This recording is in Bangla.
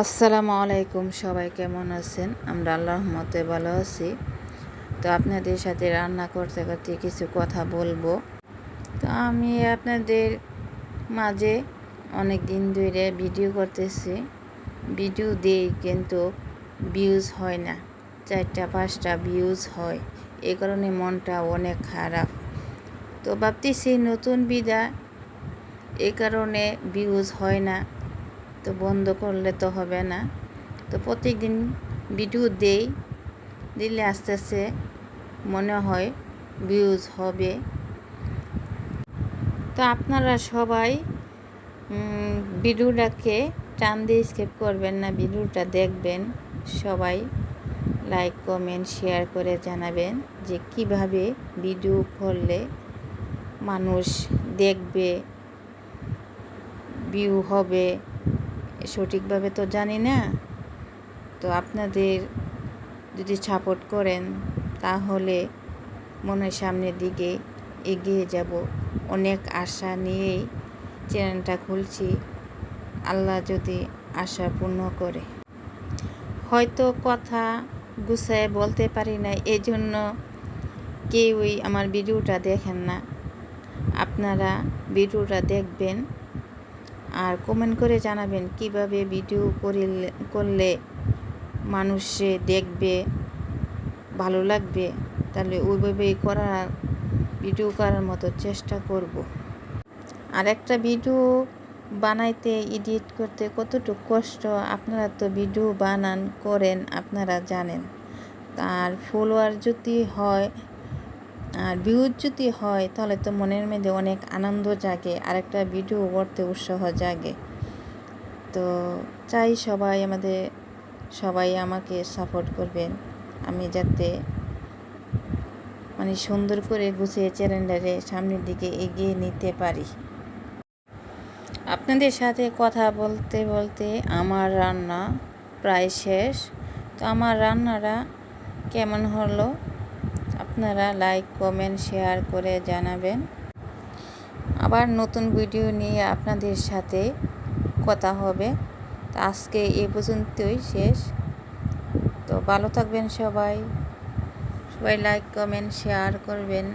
আসসালামু আলাইকুম, সবাই কেমন আছেন? আমরা আল্লাহ রহমতে ভালো আছি। তো আপনাদের সাথে রান্না করতে করতে কিছু কথা বলব। তো আমি আপনাদের মাঝে অনেক দিন ধরে ভিডিও করতেছি। ভিডিও দিই কিন্তু ভিউজ হয় না। চারটা, পাঁচটা ভিউজ হয়। এই কারণে মনটা অনেক খারাপ। তো ভাবতেছি নতুন বিদা এই কারণে ভিউজ হয় না। তো বন্ধ করলে তো হবে না। তো প্রতিদিন ভিডিও দেই, দিলে আস্তে আস্তে মনে হয় ভিউজ হবে। তো আপনারা সবাই ভিডিওটাকে টান দিয়ে স্কেপ করবেন না, ভিডিওটা দেখবেন। সবাই লাইক কমেন্ট শেয়ার করে জানাবেন যে কীভাবে ভিডিও করলে মানুষ দেখবে ভিউ হবে। সঠিকভাবে তো জানি না। তো আপনাদের যদি সাপোর্ট করেন, তাহলে মনের সামনের দিকে এগিয়ে যাব। অনেক আশা নিয়েই চ্যানেলটা খুলছি। আল্লাহ যদি আশা পূর্ণ করে। হয়তো কথা গুছায় বলতে পারি না এই জন্য কেউই আমার ভিডিওটা দেখেন না। আপনারা ভিডিওটা দেখবেন আর কমেন্ট করে জানাবেন কীভাবে ভিডিও করিলে, করলে মানুষে দেখবে, ভালো লাগবে। তাহলে ওইভাবেই করার ভিডিও করার মতো চেষ্টা করব। আর একটা ভিডিও বানাইতে এডিট করতে কতটুকু কষ্ট আপনারা তো ভিডিও বানান, করেন, আপনারা জানেন। আর ফলোয়ার যদি হয় আর ভিউজ যদি হয়, তাহলে তো মনের মধ্যে অনেক আনন্দ জাগে আর একটা ভিডিও করতে উৎসাহ জাগে। তো চাই সবাই আমাদের, সবাই আমাকে সাপোর্ট করবেন। আমি যাতে মানে সুন্দর করে গুছিয়ে চ্যালেন্ডারে সামনের দিকে এগিয়ে নিতে পারি। আপনাদের সাথে কথা বলতে বলতে আমার রান্না প্রায় শেষ। তো আমার রান্নাটা কেমন হলো? আপনারা লাইক কমেন্ট শেয়ার করে জানাবেন। আবার নতুন ভিডিও নিয়ে আপনাদের সাথে কথা হবে। তো আজকে এ পর্যন্তই শেষ। তো ভালো থাকবেন সবাই। সবাই লাইক কমেন্ট শেয়ার করবেন।